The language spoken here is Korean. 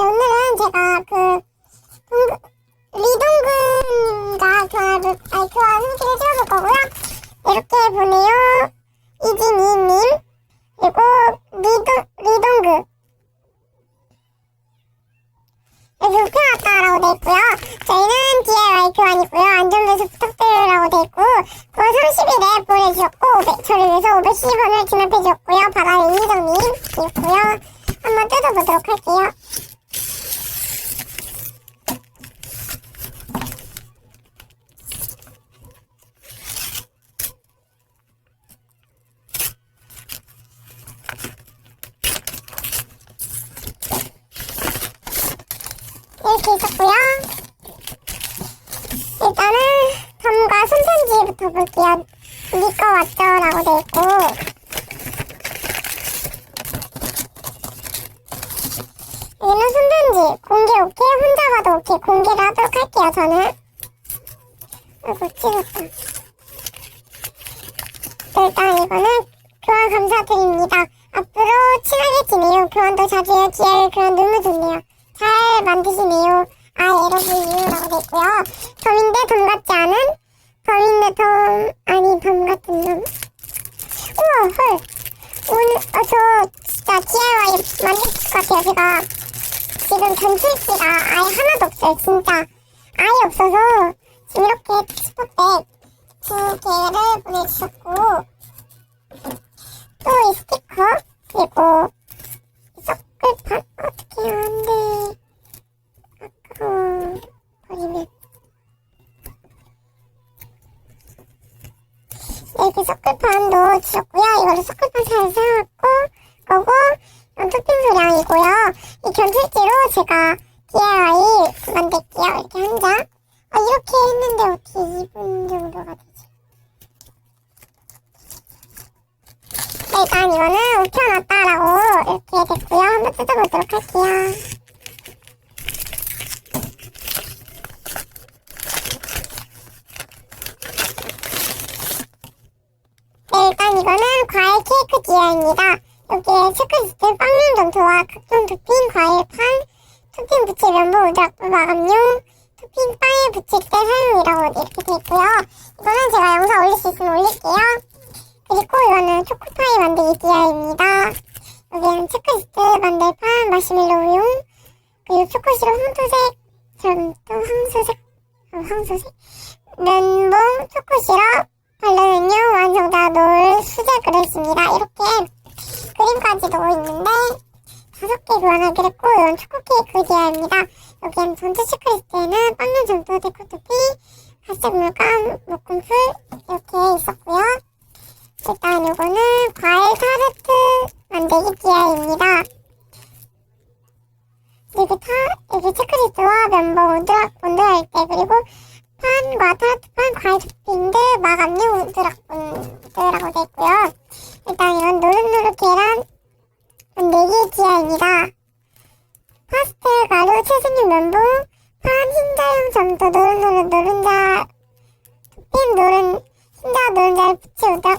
네, 오늘은 제가 그 동그, 리동근과 교환을 아니 교환 후기를 찍어볼 거고요. 이렇게 보내요. 이진이님 그리고 리동 리동그 여기 우표 왔다라고 돼 있고요. 저희는 DIY 교환이고요. 안전벨트 부탁드려라고 돼 있고 9월 30일에 보내주셨고 500, 저를 위해서 510원을 지납해 주셨고요. 바다의 이희정님 있고요. 한번 뜯어보도록 할게요. 이렇게 있었고요. 일단은 점과 손편지부터 볼게요. 니꺼 왔죠? 라고 돼 있고. 여기는 손편지 공개 오케이? 혼자 봐도 오케이? 공개를 하도록 할게요 저는. 아이고 찢었다. 일단 이거는 교환 감사드립니다. 앞으로 친하게 지내요. 교환도 자주 해요 기회를 교환 너무 좋네요. 잘 만드시네요 아돼 있고요. 덤인데 덤 같지 않은? 덤인데 덤 아니 덤 같은 덤 우와 헐. 오늘 어, 저 진짜 DIY 만들 것 같아요 제가. 지금 전출지가 아예 하나도 없어요 진짜. 아예 없어서 지금 이렇게 스포백 두 개를 보내주셨고 또 이 스티커 그리고 이 서클판 어떻게 해야 안돼 아까워 버리면 이렇게 서클판도 주셨고요. 이거를 서클판 잘 사갖고 거고 이건 토핑 소량이고요. 이 견출지로 제가 DIY 만들게요. 이렇게 한 장. 아 이렇게 했는데 어떻게 2분 정도가 되지? 네, 일단 이거는 우켜놨다라고 이렇게 됐고요. 한번 뜯어보도록 할게요 네, 일단 이거는 과일 케이크 디어입니다. 여기에 체크리스트 빵용 점토와 각종 토핑, 과일, 판, 토핑 붙일 면보, 우드락부 마감용, 토핑 빵에 붙일 때 사용이라고 이렇게 돼 있고요. 이거는 제가 영상 올릴 수 있으면 올릴게요. 그리고 이거는 초코파이 만들기 디어입니다. 여기는 체크리스트 만들 판, 마시멜로 우용, 그리고 초코시럽 황토색, 전또 황소색, 어, 황소색, 면봉, 초코시럽, 완성다 놓을 수제 그릇입니다. 이렇게 그림까지 넣어 있는데 다섯 개 교환하기로 했고 이건 초코 케이크 디아입니다. 여기엔 전체 체크리스트에는 빵면 점토 데코토피 갈색 물감 묶음풀 이렇게 있었고요. 일단 요거는 과일 타르트 만들기 디아입니다. 그리고 타 여기 체크리스트와 멤버 우드락 본드할 때 그리고 판과 타르트판 과일 토핑들 마감용 우드락분들라고 돼 있고요. 일단 이건 노릇노릇 계란 4개 지하입니다. 파스텔 가루 채승유 면봉 판 흰자용 점도 노릇노릇 노른자 토핑 노른 흰자 노른자를 붙이 돼있